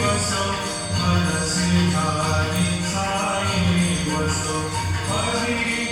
वसो मनसि ध्यानि साई वसो परिप्रणय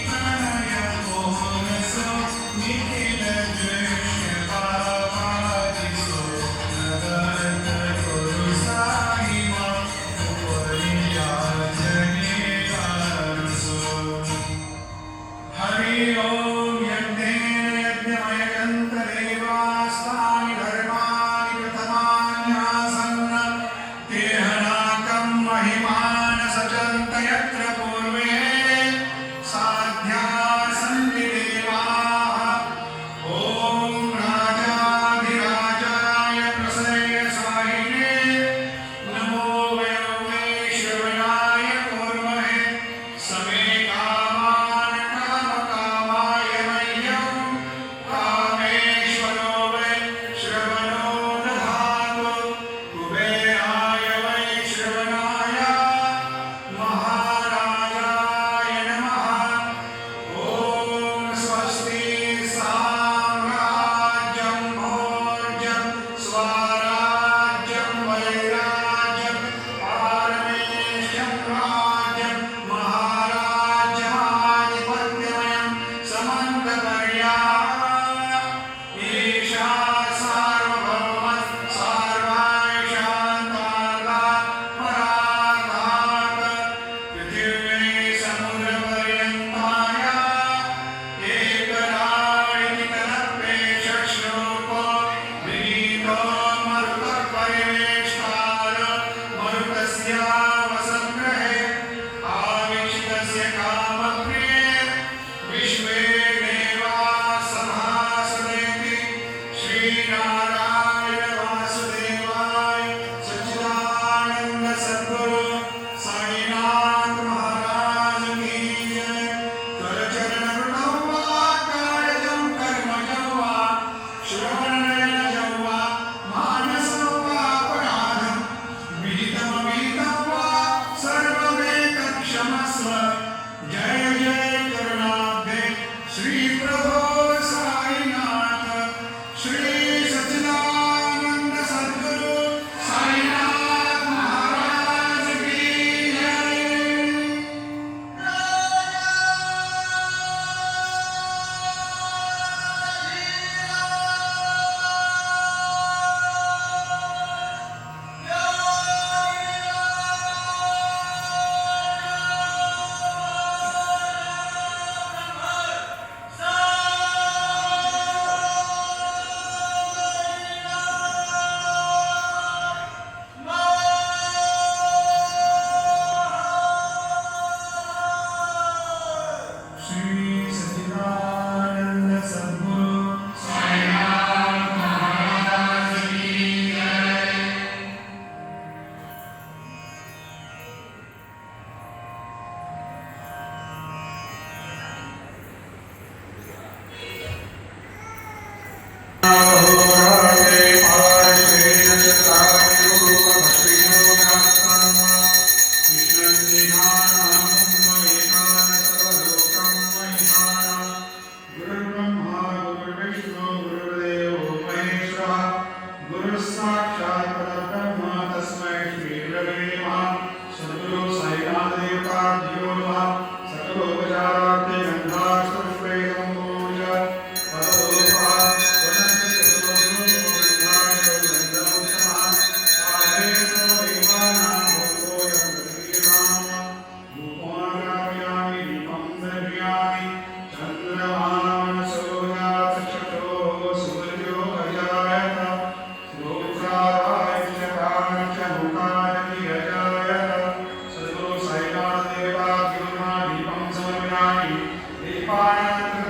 Pai.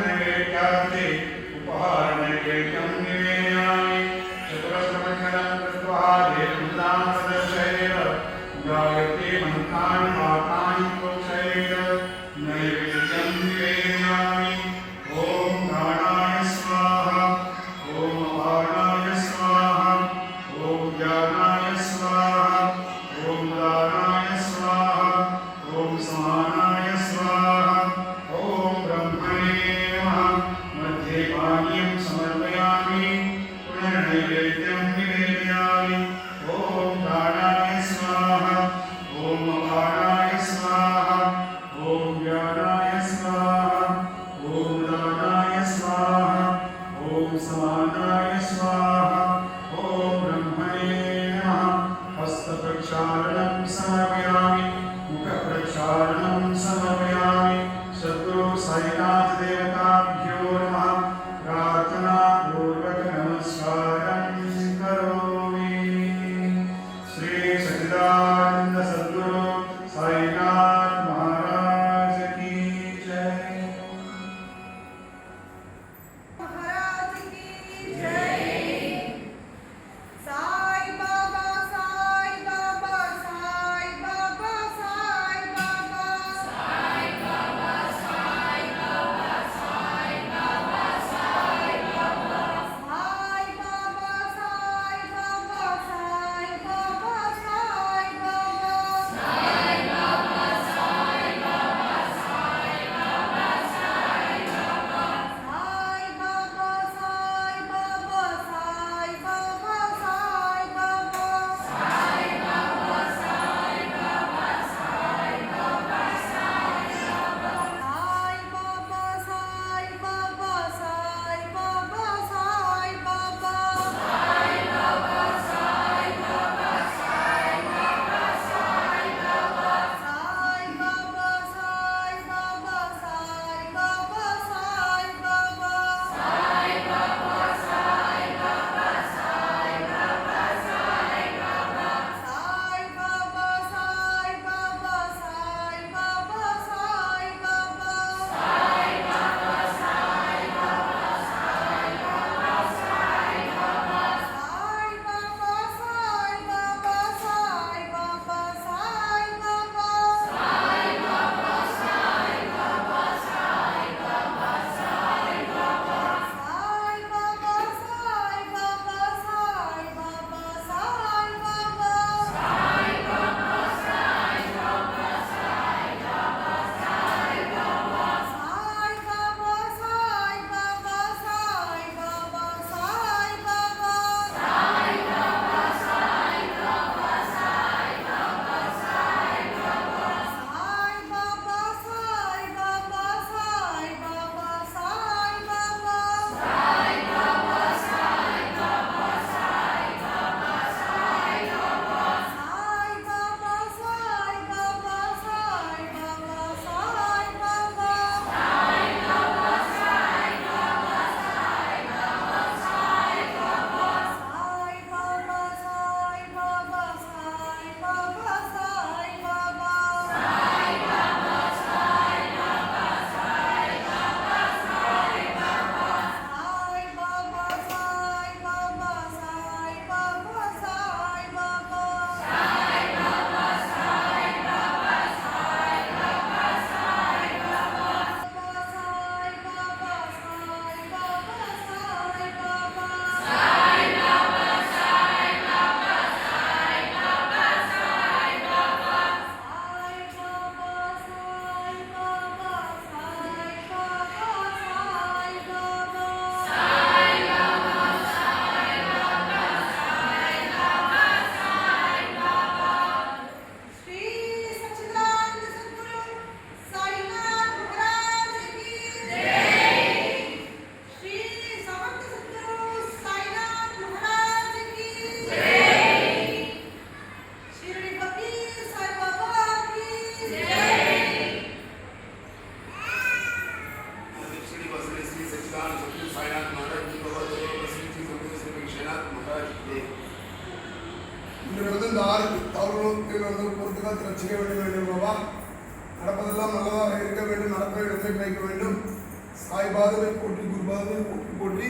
குருநாதனை போற்றி குருநாதனை போற்றி போற்றி.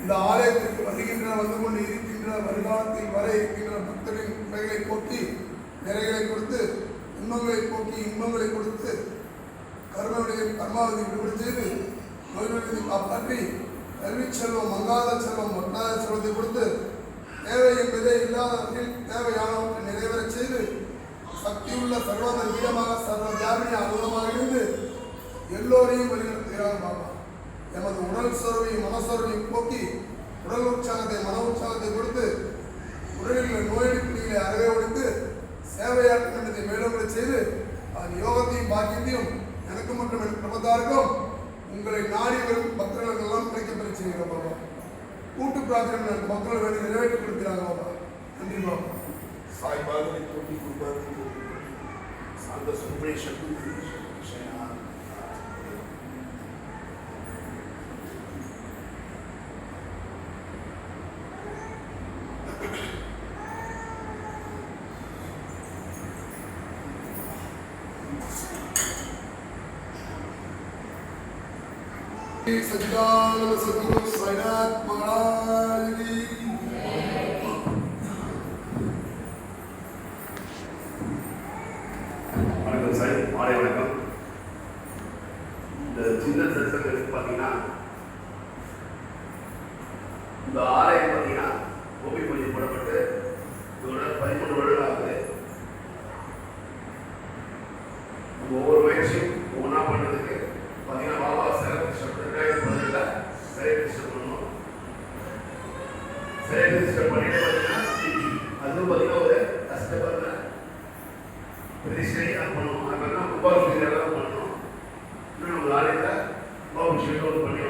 இந்த ஆலயத்திற்கு வருகின்ற வந்து கொண்டு இருக்கின்ற வருகாலத்தில் வர இருக்கின்ற பக்தரின் குறைகளை போற்றி நிறைகளை கொடுத்து இன்பங்களை போக்கி இன்பங்களை கொடுத்து கர்மவிடையை கர்மாவதி விடுபடுத்து நோய்வதை காப்பாற்றி கல்வி செல்வம் மங்காத செல்வம் ஒட்டாத செல்வத்தை கொடுத்து தேவை என்பதே இல்லாதவற்றில் தேவையானவற்றை நிறைவேறச் செய்து சக்தியுள்ள சர்வத வீரமாக சர்வ ஜாமிய அற்புதமாக இருந்து எல்லோரையும் வெளியிடத்தீராக மாட்டான் எமது உடல் சோர்வையும் மனசோர்வையும் போக்கி உடல் உற்சாகத்தை மன உற்சாகத்தை கொடுத்து உடலில் நோயெடுப்பிலே அறவே ஒடுத்து சேவையாற்றும் என்றதை மேலோடு செய்து அதன் யோகத்தையும் பாக்கியத்தையும் எனக்கு மட்டும் என் பிரபத்தாருக்கும் உங்களை நாடி வரும் பக்தர்களுக்கு எல்லாம் கிடைக்கப்பெற செய்கிற பாபா. கூட்டு பிரார்த்தனை மக்கள் வேண்டி நிறைவேற்றி கொடுக்கிறாங்க பாபா. நன்றி பாபா. சாய் பாதனை தோண்டி கொடுப்பாரு அந்த சுந்தரேஷன் सच्चिदानंद सदगुरु साईनाथ महाराज की வணக்கம். சார் இந்த சின்ன சட்சங்க பார்த்தீங்கன்னா இந்த ஆலயம் பார்த்தீங்கன்னா வெரி சரியாக பண்ணணும் அப்படின்னா உபாசிரியராக பண்ணணும் இன்னும் நம்மளால பாபு ஷெட்யூல் பண்ணி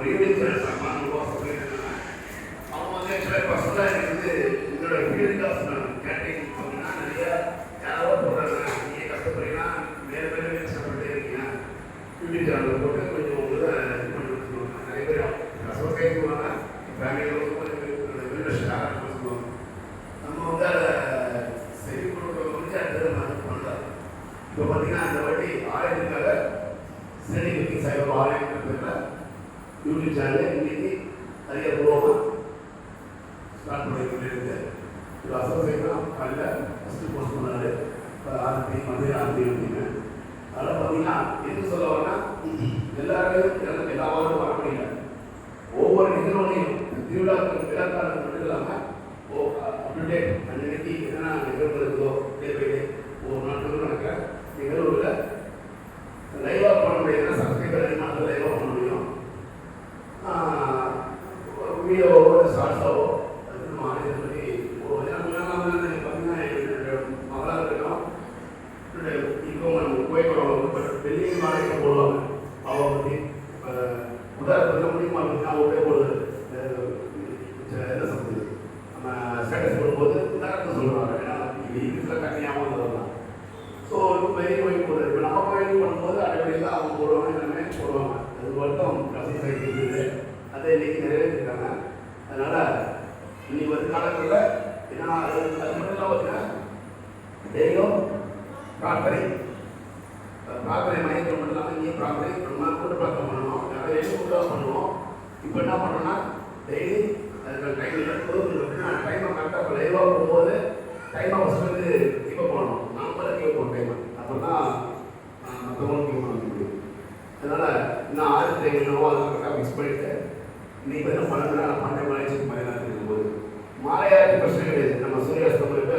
ప్రయోగించడం మన కోసం அப்படின்னு வந்து நான் தெரிவித்தீங்க அதில் பார்த்தீங்கன்னா என்ன சொல்ல வரேன்னா எல்லாரும் எல்லா வாரம் வர முடியல. ஒவ்வொரு நிகழ்வுலையும் திருவிழாக்கள் விழாக்காரங்கள் மட்டும் இல்லாமல் ஓ அப்டேட் அன்னைக்கு என்னென்ன நிகழ்வு சும்மா நான் ஒரே ஒரு என்ன சொல்றது நம்ம ஸ்டேட்டஸ் போடும்போது உதாரணத்தை சொல்லுவாங்க ஏன்னா இதில் கட்டியாமல் வரலாம் ஸோ இப்போ வெயில் ஒயின் போடுறது இப்போ நம்ம வெயில் பண்ணும்போது அடிப்படையில் அவங்க போடுவாங்க எல்லாமே போடுவாங்க அது மட்டும் கசன் சைட் இருக்குது அதை இன்னைக்கு நிறைவேற்றிருக்காங்க அதனால் இன்னைக்கு வந்து காலத்தில் ஏன்னா அது அது மட்டும் இல்லாமல் வந்து கிவ் அப் பண்ணணும் நம்மளை கிவ் அப் பண்ணணும் அப்போ தான் மற்றவங்களும் கிவ் பண்ண முடியும் அதனால் நான் ஆறு ட்ரெயினோ அதை கரெக்டாக மிஸ் பண்ணிவிட்டு நீ இப்போ என்ன பண்ணணும்னா நான் பண்ண மாதிரி பயனாக இருக்கும்போது மாலையாருக்கு பிரச்சனை கிடையாது. நம்ம சூரிய அஸ்தமருக்கு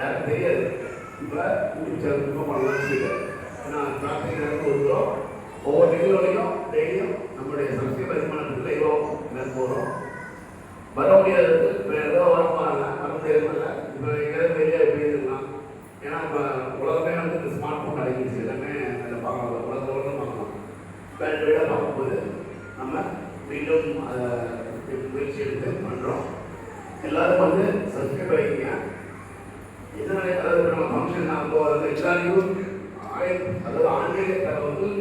யாருக்கும் தெரியாது. இப்போ யூடியூப் சேனல் பண்ணலாம்னு சொல்லிட்டாரு. ஏன்னா பிரார்த்தனைக்கு ஒரு ரூபா ஒவ்வொரு நிகழ்வுலையும் டெய்லியும் நம்மளுடைய சப்ஸ்கிரைபர் பண்ணுறதுல இவ்வளோ எனக்கு போகிறோம் வர முடியாதது இப்போ ஏதோ வர போகிறாங்க வர முடியாதுல இப்போ எங்கேயாவது வெளியே போயிருக்கலாம் ஏன்னா இப்போ உலகமே வந்து இந்த ஸ்மார்ட் ஃபோன் அடங்கிடுச்சு எல்லாமே அதில் பார்க்கலாம் உலகத்தை உலகம் பார்க்கலாம். வேறு வீடாக பார்க்கும்போது நம்ம மீண்டும் அதை முயற்சி எடுத்து பண்ணுறோம் எல்லாருக்கும் வந்து சப்ஸ்கிரைப் பண்ணிக்கங்க. அதாவது நான் போகிறது எல்லாரையும் ஆய- அதாவது ஆன்மீக தகவல்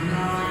No.